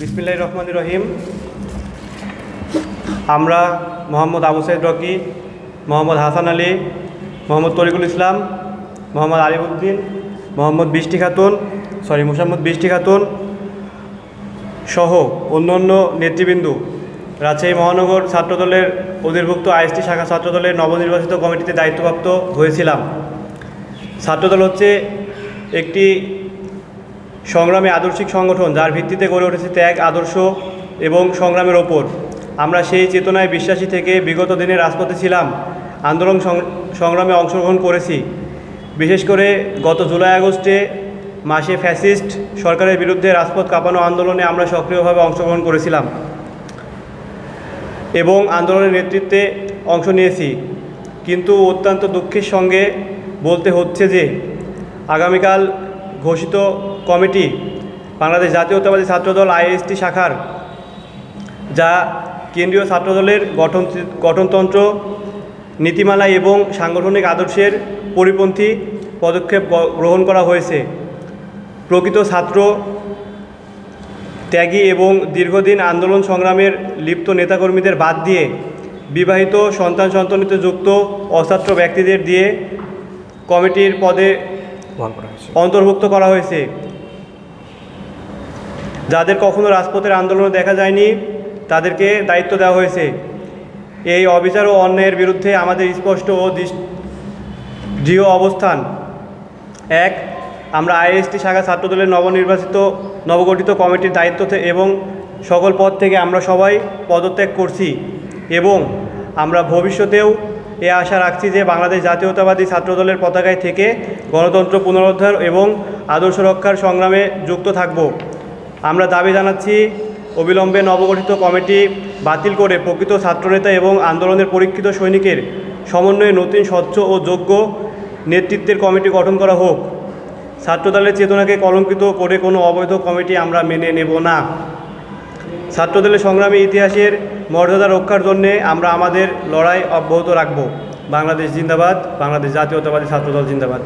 বিসমিল্লাহ রহমান রহিম। আমরা মোহাম্মদ আবু সাইদ রকি, মোহাম্মদ হাসান আলী, মোহাম্মদ তরিকুল ইসলাম, মোহাম্মদ আলিমুদ্দিন মোহাম্মদ বৃষ্টি খাতুন, সরি, মুসাম্মদ বৃষ্টি খাতুন সহ অন্যান্য নেতৃবৃন্দ, রাজশাহী মহানগর ছাত্রদলের অধিভুক্ত আইএসটি শাখা ছাত্রদলের নবনির্বাচিত কমিটিতে দায়িত্বপ্রাপ্ত হয়েছিলাম। ছাত্রদল হচ্ছে একটি সংগ্রামী আদর্শিক সংগঠন, যার ভিত্তিতে গড়ে উঠেছে ত্যাগ, আদর্শ এবং সংগ্রামের ওপর। আমরা সেই চেতনায় বিশ্বাসী থেকে বিগত দিনে রাজপথে ছিলাম, আন্দোলন সংগ্রামে অংশগ্রহণ করেছি। বিশেষ করে গত জুলাই আগস্টে মাসে ফ্যাসিস্ট সরকারের বিরুদ্ধে রাজপথ কাঁপানো আন্দোলনে আমরা সক্রিয়ভাবে অংশগ্রহণ করেছিলাম এবং আন্দোলনের নেতৃত্বে অংশ নিয়েছি। কিন্তু অত্যন্ত দুঃখের সঙ্গে বলতে হচ্ছে যে, আগামীকাল ঘোষিত কমিটি বাংলাদেশ জাতীয়তাবাদী ছাত্রদল আইএসটি শাখার যা কেন্দ্রীয় ছাত্রদলের গঠন গঠনতন্ত্র নীতিমালা এবং সাংগঠনিক আদর্শের পরিপন্থী পদক্ষেপ গ্রহণ করা হয়েছে। প্রকৃত ছাত্র ত্যাগী এবং দীর্ঘদিন আন্দোলন সংগ্রামের লিপ্ত নেতাকর্মীদের বাদ দিয়ে বিবাহিত সন্তান সন্তানিত যুক্ত অছাত্র ব্যক্তিদের দিয়ে কমিটির পদে অন্তর্ভুক্ত করা হয়েছে। যাদের কখনো রাজপথের আন্দোলনে দেখা যায়নি, তাদেরকে দায়িত্ব দেওয়া হয়েছে। এই অবিচার ও অন্যায়ের বিরুদ্ধে আমাদের স্পষ্ট ও দৃঢ় অবস্থান। এক, আমরা আইএসটি শাখা ছাত্রদলের নবনির্বাচিত, নবগঠিত কমিটির দায়িত্ব এবং সকল পদ থেকে আমরা সবাই পদত্যাগ করছি। এবং আমরা ভবিষ্যতেও এ আশা রাখছি যে বাংলাদেশ জাতীয়তাবাদী ছাত্রদলের পতাকায় থেকে গণতন্ত্র পুনরুদ্ধার এবং আদর্শ রক্ষার সংগ্রামে যুক্ত থাকব। আমরা দাবি জানাচ্ছি, অবিলম্বে নবগঠিত কমিটি বাতিল করে প্রকৃত ছাত্রনেতা এবং আন্দোলনের পরীক্ষিত সৈনিকের সমন্বয়ে নতুন, স্বচ্ছ ও যোগ্য নেতৃত্বের কমিটি গঠন করা হোক। ছাত্রদলের চেতনাকে কলঙ্কিত করে কোনো অবৈধ কমিটি আমরা মেনে নেব না। ছাত্রদলের সংগ্রামী ইতিহাসের মর্যাদা রক্ষার জন্যে আমরা আমাদের লড়াই অব্যাহত রাখব। বাংলাদেশ জিন্দাবাদ, বাংলাদেশ জাতীয়তাবাদী ছাত্রদল জিন্দাবাদ।